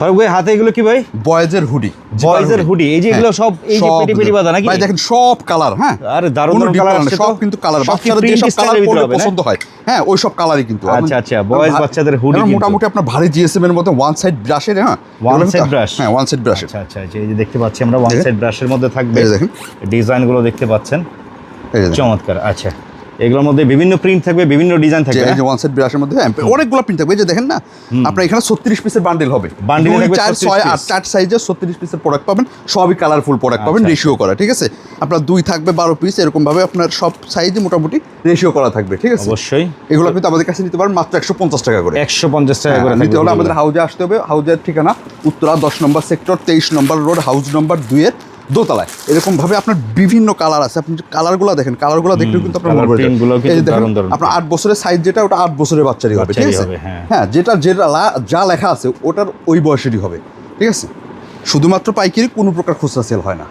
ফারুক ভাই হাতে এগুলো কি ভাই? বয়েজের হুডি। বয়েজের হুডি। এই যে এগুলো সব এই যে পেটি পেটি বাঁধা নাকি? ভাই দেখেন সব কালার হ্যাঁ। আরে দারুণ দারুণ কালার সব কিন্তু কালার। সব কি বাচ্চারা print যেসব style কালার পরলে পছন্দ হয় হ্যাঁ ওই সব কালারই কিন্তু। আচ্ছা, আচ্ছা, ভা- বাচ্চাদের কিন্তু। মোটামুটি আপনার ভারী জিএসএম এর ওয়ান সাইড ব্রাশের হ্যাঁ। Side কিন্তু- brush? হ্যাঁ ওয়ান সাইড ব্রাশের আচ্ছা আচ্ছা এই যে দেখতে পাচ্ছি আমরা ওয়ান। সাইড ব্রাশের মধ্যে থাকবে। দেখেন। ডিজাইনগুলো দেখতে পাচ্ছেন। চমৎকার আচ্ছা। এগুলোর মধ্যে বিভিন্ন প্রিন্ট থাকবে বিভিন্ন ডিজাইন থাকবে এই যে ওয়ান সাইড ব্রাশের মধ্যে হ্যাঁ, অনেকগুলো প্রিন্ট থাকবে। এই যে দেখেন না আপনার এখানে ছত্রিশ পিসের বান্ডেল হবে। Bundle এ দুই, থাকবে চার 36 ছয় piece। আট চার সাইজের ছত্রিশ পিসের প্রোডাক্ট পাবেন। সবই কালারফুল প্রোডাক্ট পাবেন আচ্ছা, রেশিও করা ঠিক আছে? আপনার দুই থাকবে বারো পিস এরকম ভাবে আপনার সব সাইজে মোটামুটি রেশিও করা থাকবে ঠিক আছে? অবশ্যই। এগুলো কিন্তু আমাদের কাছে নিতে পারেন মাত্র একশো পঞ্চাশ টাকা করে। একশো পঞ্চাশ টাকা হ্যাঁ, করে নিতে হলে আমাদের হাউজে আসতে হবে। হাউজের ঠিকানা উত্তরা দশ নম্বর সেক্টর তেইশ নম্বর রোড হাউস নম্বর দুইয়ের দোতলায়। এরকম ভাবে আপনার বিভিন্ন কালার আছে। আপনি কালারগুলো দেখেন কালারগুলো দেখলে কিন্তু আপনার মনে আপনার আট বছরের সাইজ যেটা ওটা আট বছরের বাচ্চারই হবে ঠিক আছে? হ্যাঁ। হ্যাঁ যেটা যেটা যা লেখা আছে ওটার ওই বয়সেরই হবে ঠিক আছে? শুধুমাত্র পাইকারি কোনো প্রকার খুচরা সেল হয় না।